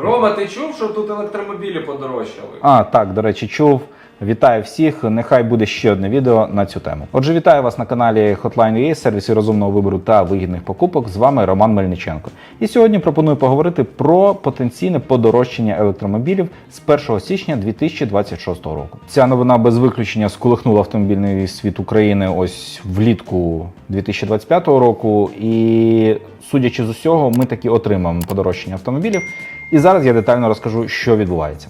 Рома, ти чув, що тут електромобілі подорожчали? А, так, до речі, чув. Вітаю всіх. Нехай буде ще одне відео на цю тему. Отже, вітаю вас на каналі Hotline.ua, сервісі розумного вибору та вигідних покупок. З вами Роман Мельниченко. І сьогодні пропоную поговорити про потенційне подорожчання електромобілів з 1 січня 2026 року. Ця новина без виключення сколихнула автомобільний світ України ось влітку 2025 року. І судячи з усього, ми таки отримаємо подорожчання автомобілів. І зараз я детально розкажу, що відбувається.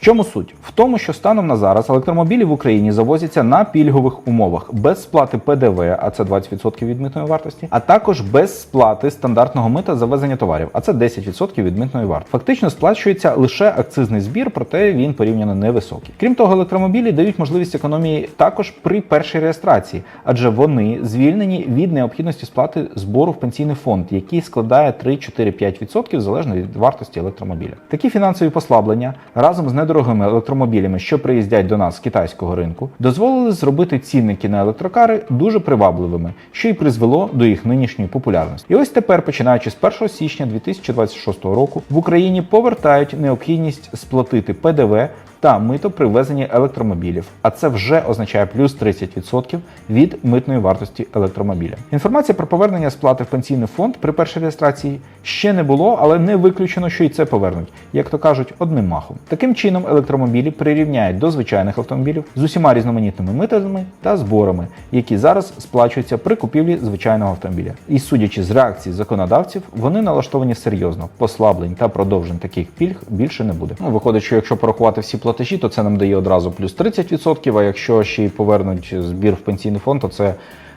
В чому суть? В тому, що станом на зараз електромобілі в Україні завозяться на пільгових умовах без сплати ПДВ, а це 20% від митної вартості, а також без сплати стандартного мита за везення товарів, а це 10% від митної вартості. Фактично сплачується лише акцизний збір, проте він порівняно невисокий. Крім того, електромобілі дають можливість економії також при першій реєстрації, адже вони звільнені від необхідності сплати збору в пенсійний фонд, який складає 3-4-5% залежно від вартості електромобіля. Такі фінансові послаблення разом з недорогими електромобілями, що приїздять до нас з китайського ринку, дозволили зробити цінники на електрокари дуже привабливими, що й призвело до їх нинішньої популярності. І ось тепер, починаючи з 1 січня 2026 року, в Україні повертають необхідність сплатити ПДВ та мито при ввезенні електромобілів, а це вже означає плюс 30% від митної вартості електромобіля. Інформація про повернення сплати в пенсійний фонд при першій реєстрації ще не було, але не виключено, що і це повернуть, як то кажуть, одним махом. Таким чином, електромобілі прирівняють до звичайних автомобілів з усіма різноманітними митами та зборами, які зараз сплачуються при купівлі звичайного автомобіля. І судячи з реакції законодавців, вони налаштовані серйозно. Послаблень та продовжень таких пільг більше не буде. Ну, виходить, що якщо порахувати всі платежі, то це нам дає одразу плюс 30%, а якщо ще й повернуть збір в пенсійний фонд, то це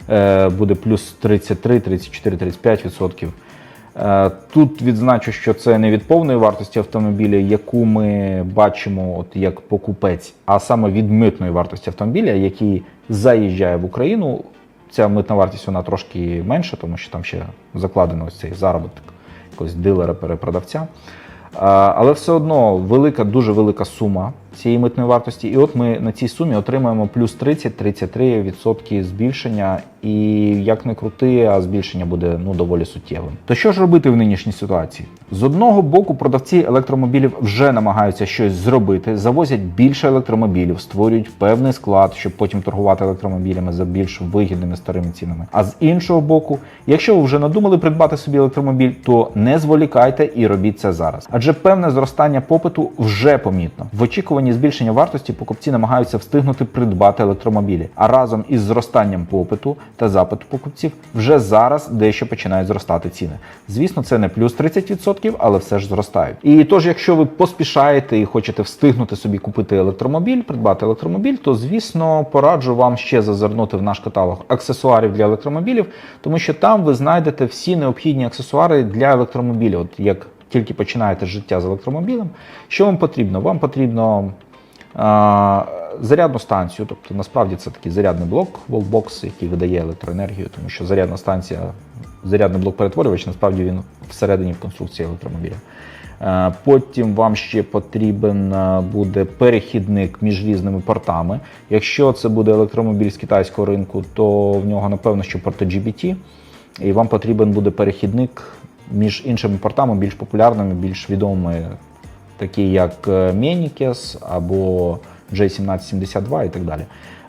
е, буде плюс 33, 34, 35%. Е, Тут відзначу, що це не від повної вартості автомобіля, яку ми бачимо от як покупець, а саме від митної вартості автомобіля, який заїжджає в Україну. Ця митна вартість вона трошки менша, тому що там ще закладено ось цей заробіток якогось дилера-перепродавця. Але все одно велика, дуже велика сума цієї митної вартості. І от ми на цій сумі отримаємо плюс 30-33% збільшення. І як не крути, а збільшення буде ну доволі суттєвим. То що ж робити в нинішній ситуації? З одного боку, продавці електромобілів вже намагаються щось зробити, завозять більше електромобілів, створюють певний склад, щоб потім торгувати електромобілями за більш вигідними старими цінами. А з іншого боку, якщо ви вже надумали придбати собі електромобіль, то не зволікайте і робіть це зараз. Адже певне зростання попиту вже помітно. В очікуванні збільшення вартості покупці намагаються встигнути придбати електромобілі. А разом із зростанням попиту та запиту покупців вже зараз дещо починають зростати ціни. Звісно, це не плюс 30%, але все ж зростають. І тож, якщо ви поспішаєте і хочете встигнути собі купити електромобіль, придбати електромобіль, то звісно пораджу вам ще зазирнути в наш каталог аксесуарів для електромобілів, тому що там ви знайдете всі необхідні аксесуари для електромобіля. От як тільки починаєте життя з електромобілем, що вам потрібно? Вам потрібно а, зарядну станцію, тобто насправді це такий зарядний блок, волбокс, який видає електроенергію, тому що зарядна станція, зарядний блок перетворювач, насправді він всередині в конструкції електромобіля. Потім вам ще потрібен буде перехідник між різними портами. Якщо це буде електромобіль з китайського ринку, то в нього напевно що порти GBT, і вам потрібен буде перехідник між іншими портами, більш популярними, більш відомими, такі як е, Menikes або J1772 і так далі.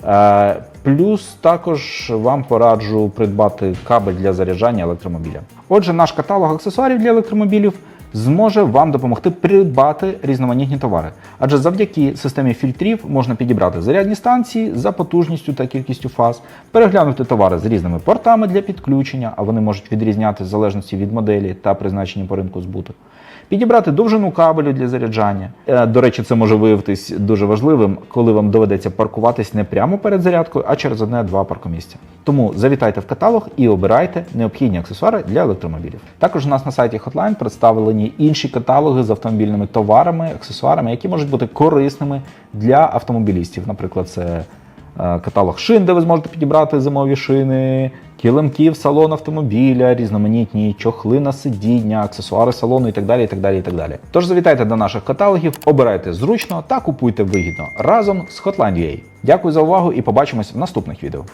Е, Плюс також вам пораджу придбати кабель для заряджання електромобіля. Отже, наш каталог аксесуарів для електромобілів зможе вам допомогти придбати різноманітні товари. Адже завдяки системі фільтрів можна підібрати зарядні станції за потужністю та кількістю фаз, переглянути товари з різними портами для підключення, а вони можуть відрізнятися в залежності від моделі та призначення по ринку збуту. Підібрати довжину кабелю для заряджання. Е, До речі, це може виявитись дуже важливим, коли вам доведеться паркуватись не прямо перед зарядкою, а через одне-два паркомісця. Тому завітайте в каталог і обирайте необхідні аксесуари для електромобілів. Також у нас на сайті Hotline представлені інші каталоги з автомобільними товарами, аксесуарами, які можуть бути корисними для автомобілістів. Наприклад, це е, каталог шин, де ви зможете підібрати зимові шини, килимків, салон автомобіля, різноманітні чохли на сидіння, аксесуари салону і так далі. і так далі, і так далі. Тож завітайте до наших каталогів, обирайте зручно та купуйте вигідно разом з Hotline.ua. Дякую за увагу і побачимось в наступних відео.